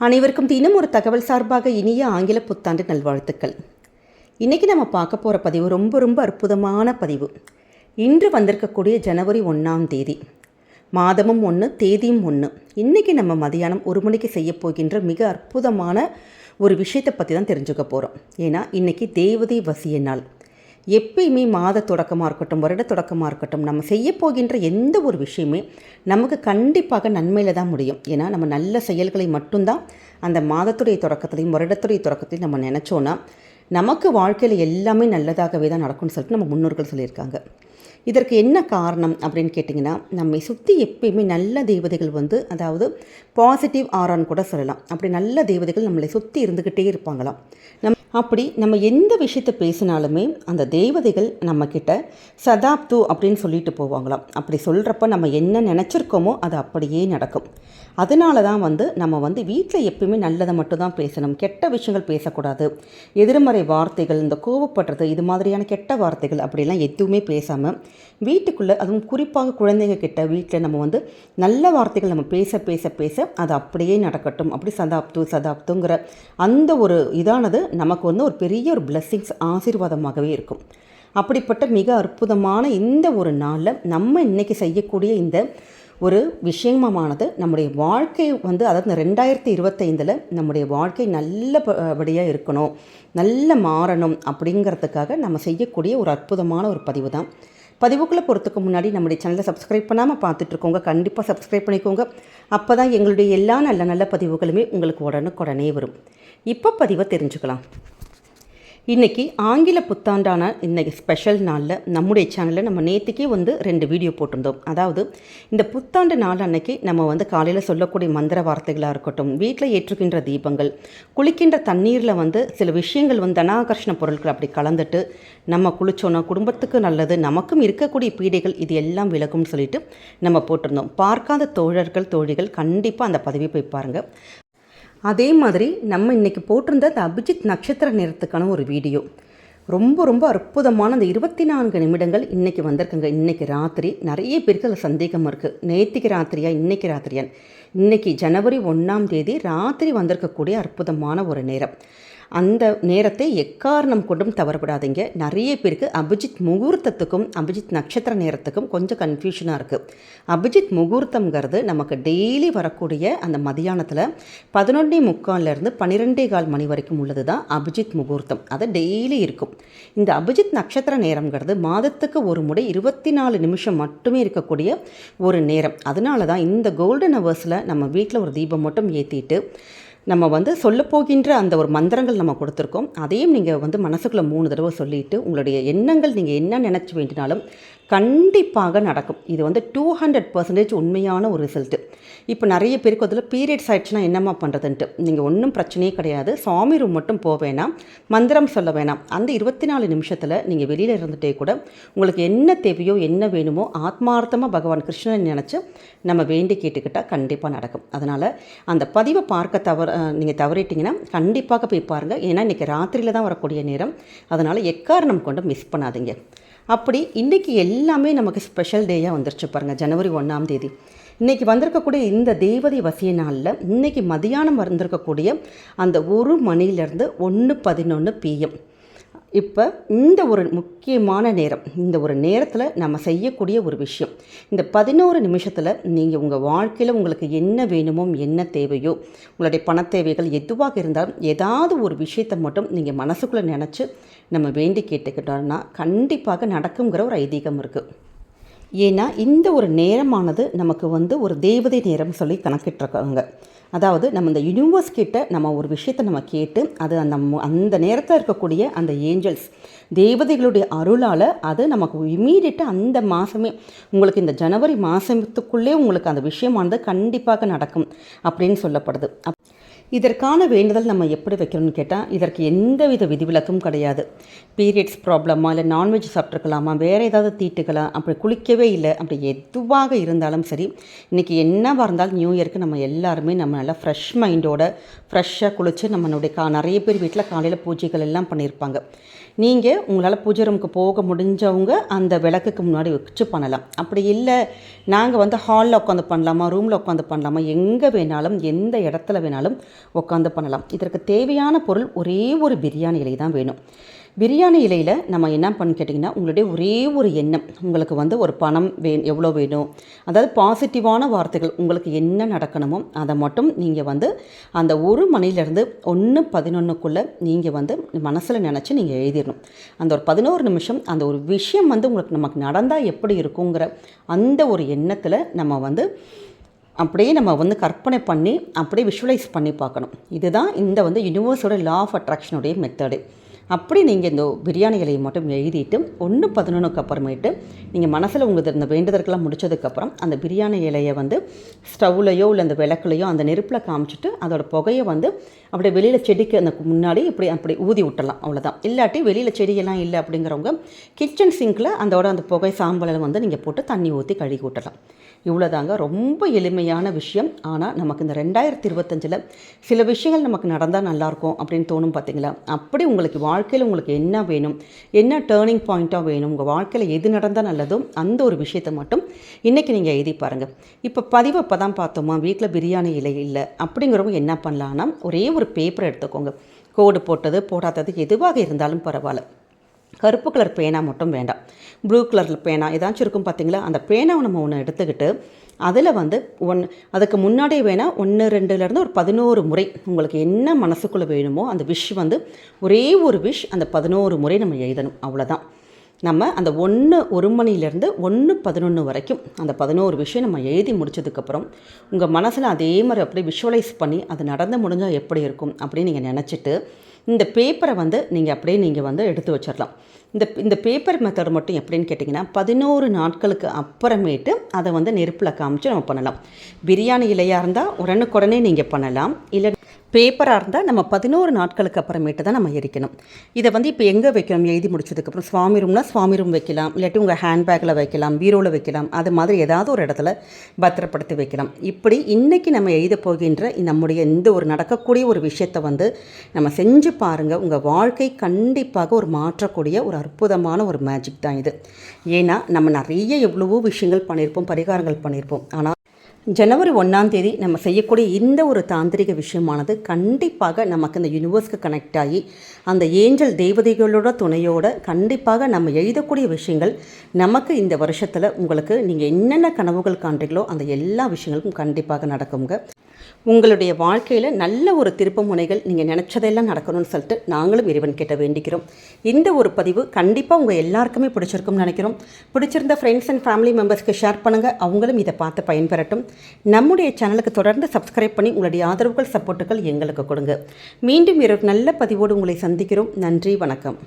அனைவருக்கும் தினம் ஒரு தகவல் சார்பாக இனிய ஆங்கில புத்தாண்டு நல்வாழ்த்துக்கள். இன்றைக்கி நம்ம பார்க்க போகிற பதிவு ரொம்ப ரொம்ப அற்புதமான பதிவு. இன்று வந்திருக்கக்கூடிய ஜனவரி ஒன்றாம் தேதி. மாதமும் ஒன்று தேதியும் ஒன்று இன்றைக்கி நம்ம மதியானம் ஒரு மணிக்கு செய்ய போகின்ற மிக அற்புதமான ஒரு விஷயத்தை பற்றி தான் தெரிஞ்சுக்க போகிறோம் ஏன்னா இன்றைக்கி தேவதை வசிய நாள். எப்பயுமே மாத தொடக்கமாக இருக்கட்டும் வருட தொடக்கமாக இருக்கட்டும் நம்ம செய்ய போகின்ற எந்த ஒரு விஷயமே நமக்கு கண்டிப்பாக நன்மையில் தான் முடியும். ஏன்னா நம்ம நல்ல செயல்களை மட்டும்தான் அந்த மாதத்துடைய தொடக்கத்தையும் வருடத்துடைய தொடக்கத்தையும் நம்ம நினச்சோன்னா நமக்கு வாழ்க்கையில் எல்லாமே நல்லதாகவே தான் நடக்கும்னு சொல்லிட்டு நம்ம முன்னோர்கள் சொல்லியிருக்காங்க. இதற்கு என்ன காரணம் அப்படின்னு கேட்டிங்கன்னா நம்மை சுற்றி எப்பயுமே நல்ல தேவதைகள் வந்து அதாவது பாசிட்டிவ் ஆரான்னு கூட சொல்லலாம். அப்படி நல்ல தேவதைகள் நம்மளை சுற்றி இருந்துக்கிட்டே இருப்பாங்களாம். நம்ம அப்படி நம்ம எந்த விஷயத்தை பேசினாலுமே அந்த தேவதைகள் நம்மக்கிட்ட சதாப்து அப்படின்னு சொல்லிட்டு போவாங்களாம். அப்படி சொல்கிறப்ப நம்ம என்ன நினச்சிருக்கோமோ அது அப்படியே நடக்கும். அதனால தான் வந்து நம்ம வந்து வீட்டில் எப்பயுமே நல்லதை மட்டும் தான் பேசணும். கெட்ட விஷயங்கள் பேசக்கூடாது. எதிர்மறை வார்த்தைகள் இந்த கோவப்படுறது இது மாதிரியான கெட்ட வார்த்தைகள் அப்படிலாம் எதுவுமே பேசாமல் வீட்டுக்குள்ளே அதுவும் குறிப்பாக குழந்தைங்க கிட்ட வீட்டில் நம்ம வந்து நல்ல வார்த்தைகள் நம்ம பேச பேச பேச அது அப்படியே நடக்கட்டும். அப்படி சதாப்து சதாப்துங்கிற அந்த ஒரு இதானது நமக்கு வந்து ஒரு பெரிய ஒரு பிளெஸ்ஸிங்ஸ் ஆசீர்வாதமாகவே இருக்கும். அப்படிப்பட்ட மிக அற்புதமான இந்த ஒரு நாளில் நம்ம இன்றைக்கி செய்யக்கூடிய இந்த ஒரு விஷயமானது நம்முடைய வாழ்க்கை வந்து அதாவது இந்த ரெண்டாயிரத்தி இருபத்தைந்தில் நம்முடைய வாழ்க்கை நல்லபடியாக இருக்கணும் நல்ல மாறணும் அப்படிங்கிறதுக்காக நம்ம செய்யக்கூடிய ஒரு அற்புதமான ஒரு பதிவு தான். பதிவுக்குள்ளே போகிறதுக்கு முன்னாடி நம்முடைய சேனலை சப்ஸ்கிரைப் பண்ணாமல் பார்த்துட்ருக்கோங்க. கண்டிப்பாக சப்ஸ்கிரைப் பண்ணிக்கோங்க. அப்போ தான் எங்களுடைய எல்லா நல்ல நல்ல பதிவுகளுமே உங்களுக்கு உடனுக்குடனே வரும். இப்போ பதிவை தெரிஞ்சுக்கலாம். இன்றைக்கி ஆங்கில புத்தாண்டான இன்றைக்கி ஸ்பெஷல் நாளில் நம்முடைய சேனலில் நம்ம நேற்றுக்கே வந்து ரெண்டு வீடியோ போட்டிருந்தோம். அதாவது இந்த புத்தாண்டு நாள் அன்னைக்கு நம்ம வந்து காலையில் சொல்லக்கூடிய மந்திர வார்த்தைகளாக இருக்கட்டும் வீட்டில் ஏற்றுக்கின்ற தீபங்கள் குளிக்கின்ற தண்ணீரில் வந்து சில விஷயங்கள் வந்து தனாகர்ஷண பொருட்கள் அப்படி கலந்துட்டு நம்ம குளிச்சோன்னா குடும்பத்துக்கு நல்லது நமக்கும் இருக்கக்கூடிய பீடைகள் இது எல்லாம் விலகும்னு சொல்லிட்டு நம்ம போட்டிருந்தோம். பார்க்காத தோழர்கள் தோழிகள் கண்டிப்பாக அந்த பதவி போய் பாருங்கள் அதே மாதிரி நம்ம இன்றைக்கி போட்டிருந்த அந்த அபிஜித் நட்சத்திர நேரத்துக்கான ஒரு வீடியோ. ரொம்ப ரொம்ப அற்புதமான அந்த இருபத்தி நான்கு நிமிடங்கள் இன்றைக்கி வந்திருக்குங்க. இன்றைக்கி ராத்திரி நிறைய பேருக்கு அதில் சந்தேகம் இருக்குது நேற்றுக்கு ராத்திரியா இன்றைக்கி ராத்திரியான் இன்றைக்கி ஜனவரி ஒன்றாம் தேதி ராத்திரி வந்திருக்கக்கூடிய அற்புதமான ஒரு நேரம். அந்த நேரத்தை எக்காரணம் கொண்டும் தவறப்படாதீங்க. நிறைய பேருக்கு அபிஜித் முகூர்த்தத்துக்கும் அபிஜித் நட்சத்திர நேரத்துக்கும் கொஞ்சம் கன்ஃபியூஷனாக இருக்குது அபிஜித் முகூர்த்தங்கிறது நமக்கு டெய்லி வரக்கூடிய அந்த மதியானத்தில் பதினொன்னே முக்கால்லேருந்து பன்னிரெண்டே கால் மணி வரைக்கும் உள்ளது தான் அபிஜித் முகூர்த்தம். அது டெய்லி இருக்கும். இந்த அபிஜித் நட்சத்திர நேரங்கிறது மாதத்துக்கு ஒரு முறை இருபத்தி நாலு நிமிஷம் மட்டுமே இருக்கக்கூடிய ஒரு நேரம். அதனால தான் இந்த கோல்டன் ஹவர்ஸில் நம்ம வீட்டில் ஒரு தீபம் மட்டும் ஏற்றிட்டு நம்ம வந்து சொல்ல போகின்ற அந்த ஒரு மந்திரங்கள் நம்ம கொடுத்துருக்கோம். அதையும் நீங்கள் வந்து மனசுக்குள்ளே மூணு தடவை சொல்லிவிட்டு உங்களுடைய எண்ணங்கள் நீங்கள் என்ன நினச்சி வேண்டினாலும் கண்டிப்பாக நடக்கும். இது வந்து டூ ஹண்ட்ரட் பர்சன்டேஜ் உண்மையான ஒரு ரிசல்ட்டு இப்போ நிறைய பேருக்கு அதில் பீரியட்ஸ் ஆயிடுச்சுன்னா என்னம்மா பண்ணுறதுன்ட்டு நீங்கள் ஒன்றும் பிரச்சனையே கிடையாது. சாமி ரூம் மட்டும் போக வேணாம். மந்திரம் சொல்ல வேணாம். அந்த இருபத்தி நாலு நிமிஷத்தில் நீங்கள் வெளியில் இருந்துகிட்டே கூட உங்களுக்கு என்ன தேவையோ என்ன வேணுமோ ஆத்மார்த்தமாக பகவான் கிருஷ்ணன் நினச்சி நம்ம வேண்டி கேட்டுக்கிட்டால் கண்டிப்பாக நடக்கும். அதனால் அந்த பதிவை பார்க்க தவறு நீங்கள் தவறிட்டிங்கன்னா கண்டிப்பாக போய் பாருங்கள் ஏன்னா இன்றைக்கி ராத்திரியில் தான் வரக்கூடிய நேரம். அதனால் எக்காரணம் கொண்டு மிஸ் பண்ணாதீங்க. அப்படி இன்றைக்கி எல்லாமே நமக்கு ஸ்பெஷல் டேயாக வந்துருச்சு பாருங்கள் ஜனவரி ஒன்றாம் தேதி. இன்றைக்கி வந்திருக்கக்கூடிய இந்த தேவதை வசிய நாளில் இன்றைக்கி மதியானம் வந்திருக்கக்கூடிய அந்த ஒரு மணிலேருந்து ஒன்று பதினொன்று பிஎம் இப்போ இந்த ஒரு முக்கியமான நேரம் இந்த ஒரு நேரத்தில் நம்ம செய்யக்கூடிய ஒரு விஷயம். இந்த பதினோரு நிமிஷத்தில் நீங்கள் உங்கள் வாழ்க்கையில் உங்களுக்கு என்ன வேணுமோ என்ன தேவையோ உங்களுடைய பண தேவைகள் எதுவாக இருந்தாலும் ஏதாவது ஒரு விஷயத்தை மட்டும் நீங்கள் மனசுக்குள்ளே நினச்சி நம்ம வேண்டி கேட்டுக்கிட்டோம்னா கண்டிப்பாக நடக்குங்கிற ஒரு ஐதீகம் இருக்குது ஏன்னா இந்த ஒரு நேரமானது நமக்கு வந்து ஒரு தேவதை நேரம் சொல்லி கணக்கிட்டுருக்காங்க. அதாவது நம்ம இந்த யூனிவர்ஸ் கிட்ட நம்ம ஒரு விஷயத்தை நம்ம கேட்டு அது அந்த அந்த நேரத்தில் இருக்கக்கூடிய அந்த ஏஞ்சல்ஸ் தேவதைகளுடைய அருளால் அது நமக்கு இமீடியட்டாக அந்த மாதமே உங்களுக்கு இந்த ஜனவரி மாதத்துக்குள்ளே உங்களுக்கு அந்த விஷயமானது கண்டிப்பாக நடக்கும் அப்படின்னு சொல்லப்படுது. இதற்கான வேண்டுதல் நம்ம எப்படி வைக்கணும்னு கேட்டால் இதற்கு எந்த வித விதிவிலக்கும் கிடையாது. பீரியட்ஸ் ப்ராப்ளமா இல்லை நான்வெஜ் சாப்பிட்ருக்கலாமா வேறு ஏதாவது தீட்டுக்கலாம் அப்படி குளிக்கவே இல்லை. அப்படி எதுவாக இருந்தாலும் சரி இன்றைக்கி என்னவாக இருந்தாலும் நியூ இயருக்கு நம்ம எல்லாருமே நம்ம நல்லா ஃப்ரெஷ் மைண்டோட ஃப்ரெஷ்ஷாக குளித்து நம்மளுடைய கா நிறைய பேர் வீட்டில் காலையில் பூஜைகள் எல்லாம் பண்ணியிருப்பாங்க நீங்கள் உங்களால் பூஜை ரூமுக்கு போக முடிஞ்சவங்க அந்த விளக்குக்கு முன்னாடி வச்சு பண்ணலாம். அப்படி இல்லை நாங்கள் வந்து ஹாலில் உட்காந்து பண்ணலாமா ரூமில் உட்காந்து பண்ணலாமா எங்கே வேணாலும் எந்த இடத்துல வேணாலும் உட்காந்து பண்ணலாம். இதற்கு தேவையான பொருள் ஒரே ஒரு பிரியாணி இலை தான் வேணும். பிரியாணி இலையில் நம்ம என்ன பண்ணு கேட்டிங்கன்னா உங்களுடைய ஒரே ஒரு எண்ணம். உங்களுக்கு வந்து ஒரு பணம் வே எவ்வளோ வேணும். அதாவது பாசிட்டிவான வார்த்தைகள் உங்களுக்கு என்ன நடக்கணுமோ அதை மட்டும் நீங்கள் வந்து அந்த ஒரு மணிலேருந்து ஒன்று பதினொன்றுக்குள்ளே நீங்கள் வந்து மனசில் நினச்சி நீங்கள் எழுதிடணும் அந்த ஒரு பதினோரு நிமிஷம் அந்த ஒரு விஷயம் வந்து உங்களுக்கு நமக்கு நடந்தால் எப்படி இருக்குங்கிற அந்த ஒரு எண்ணத்தில் நம்ம வந்து அப்படியே நம்ம வந்து கற்பனை பண்ணி அப்படியே விஷுவலைஸ் பண்ணி பார்க்கணும். இதுதான் இந்த வந்து யூனிவர்ஸோட லா ஆஃப் அட்ராக்ஷனுடைய மெத்தடு அப்படி நீங்கள் இந்த பிரியாணி இலையை மட்டும் எழுதிட்டு ஒன்று பதினொன்றுக்கு அப்புறமேட்டு நீங்கள் மனசில் உங்களுக்கு இந்த வேண்டுதற்கெல்லாம் முடிச்சதுக்கப்புறம் அந்த பிரியாணி இலையை வந்து ஸ்டவ்லையோ இல்லை அந்த விளக்குலையோ அந்த நெருப்பில் காமிச்சிட்டு அதோட புகையை வந்து அப்படியே வெளியில் செடிக்கு அந்த முன்னாடி இப்படி அப்படி ஊதி விட்டலாம் அவ்வளோதான் இல்லாட்டி வெளியில் செடியெல்லாம் இல்லை அப்படிங்கிறவங்க கிச்சன் சிங்கில் அதோட அந்த புகை சாம்பலில் வந்து நீங்கள் போட்டு தண்ணி ஊற்றி கழுகி விட்டலாம் இவ்வளோதாங்க ரொம்ப எளிமையான விஷயம். ஆனால் நமக்கு இந்த ரெண்டாயிரத்தி இருபத்தஞ்சில் சில விஷயங்கள் நமக்கு நடந்தால் நல்லாயிருக்கும் அப்படின்னு தோணும் பார்த்தீங்களா அப்படி உங்களுக்கு வாழ்க்கையில் உங்களுக்கு என்ன வேணும்? என்ன டேர்னிங் பாயிண்ட்டாக வேணும்? உங்கள் வாழ்க்கையில் எது நடந்தால் நல்லதோ அந்த ஒரு விஷயத்தை மட்டும் இன்றைக்கி நீங்கள் எழுதி பாருங்கள் இப்போ பதிவு இப்போ தான் பார்த்தோமா? வீட்டில் பிரியாணி இல்லை இல்லை. அப்படிங்கிறவங்க என்ன பண்ணலான்னா ஒரே ஒரு பேப்பர் எடுத்துக்கோங்க. கோடு போட்டது போடாதது எதுவாக இருந்தாலும் பரவாயில்ல. கருப்பு கலர் பேனா மட்டும் வேண்டாம். ப்ளூ கலரில் பேனா ஏதாச்சும் இருக்கும் பார்த்தீங்களா அந்த பேனாவை நம்ம ஒன்று எடுத்துக்கிட்டு அதில் வந்து ஒன் அதுக்கு முன்னாடியே வேணால் ஒன்று ரெண்டுலேருந்து ஒரு பதினோரு முறை உங்களுக்கு என்ன மனசுக்குள்ளே வேணுமோ அந்த விஷ் வந்து ஒரே ஒரு விஷ் அந்த பதினோரு முறை நம்ம எழுதணும். அவ்வளோதான் நம்ம அந்த ஒன்று ஒரு மணிலேருந்து ஒன்று பதினொன்று வரைக்கும் அந்த பதினோரு விஷயம் நம்ம எழுதி முடிச்சதுக்கப்புறம் உங்கள் மனசில் அதே மாதிரி அப்படியே விஷுவலைஸ் பண்ணி அது நடந்து முடிஞ்சால் எப்படி இருக்கும் அப்படின்னு நீங்கள் நினச்சிட்டு இந்த பேப்பரை வந்து நீங்கள் அப்படியே நீங்கள் வந்து எடுத்து வச்சிடலாம் இந்த இந்த பேப்பர் மெத்தட் மட்டும் எப்படின்னு கேட்டிங்கன்னா பதினோரு நாட்களுக்கு அப்புறமேட்டு அதை வந்து நெருப்பில் காமிச்சு நம்ம பண்ணலாம். பிரியாணி இலையாக இருந்தால் உடனுக்குடனே நீங்கள் பண்ணலாம். இல்லை பேப்பராக இருந்தால் நம்ம பதினோரு நாட்களுக்கு அப்புறமேட்டு தான் நம்ம எரிக்கணும். இதை வந்து இப்போ எங்கே வைக்கணும்? எழுதி முடிச்சதுக்கப்புறம் சுவாமி ரூம்னா சுவாமி ரூம் வைக்கலாம். இல்லாட்டி உங்கள் ஹேண்ட்பேக்கில் வைக்கலாம் பீரோவில் வைக்கலாம். அது மாதிரி ஏதாவது ஒரு இடத்துல பத்திரப்படுத்தி வைக்கலாம். இப்படி இன்றைக்கி நம்ம எழுத போகின்ற நம்முடைய இந்த ஒரு நடக்கக்கூடிய ஒரு விஷயத்தை வந்து நம்ம செஞ்சு பாருங்கள் உங்கள் வாழ்க்கை கண்டிப்பாக ஒரு மாற்றக்கூடிய ஒரு அற்புதமான ஒரு மேஜிக் தான் இது. ஏன்னா நம்ம நிறைய எவ்வளவோ விஷயங்கள் பண்ணியிருப்போம் பரிகாரங்கள் பண்ணியிருப்போம் ஆனால் ஜனவரி ஒன்றாம் தேதி நம்ம செய்யக்கூடிய இந்த ஒரு தாந்திரிக விஷயமானது கண்டிப்பாக நமக்கு இந்த யூனிவர்ஸ்க்கு கனெக்ட் ஆகி அந்த ஏஞ்சல் தெய்வதைகளோட துணையோட கண்டிப்பாக நம்ம எழுதக்கூடிய விஷயங்கள் நமக்கு இந்த வருஷத்தில் உங்களுக்கு நீங்கள் என்னென்ன கனவுகள் காண்றீங்களோ அந்த எல்லா விஷயங்களும் கண்டிப்பாக நடக்குங்க. உங்களுடைய வாழ்க்கையில் நல்ல ஒரு திருப்பு முனைகள் நீங்கள் நினச்சதெல்லாம் நடக்கணும்னு சொல்லிட்டு நாங்களும் இறைவன் கிட்ட வேண்டிக்கிறோம். இந்த ஒரு பதிவு கண்டிப்பாக உங்கள் எல்லாருக்குமே பிடிச்சிருக்கும்னு நினைக்கிறோம். பிடிச்சிருந்த ஃப்ரெண்ட்ஸ் அண்ட் ஃபேமிலி மெம்பர்ஸ்க்கு ஷேர் பண்ணுங்கள் அவங்களும் இதை பார்த்து பயன்பெறட்டும். நம்முடைய சேனலுக்கு தொடர்ந்து சப்ஸ்கிரைப் பண்ணி உங்களுடைய ஆதரவுகள் சப்போர்ட்டுகள் எங்களுக்கு கொடுங்க. மீண்டும் இரவு நல்ல பதிவோடு உங்களை சந்திக்கிறோம். நன்றி வணக்கம்.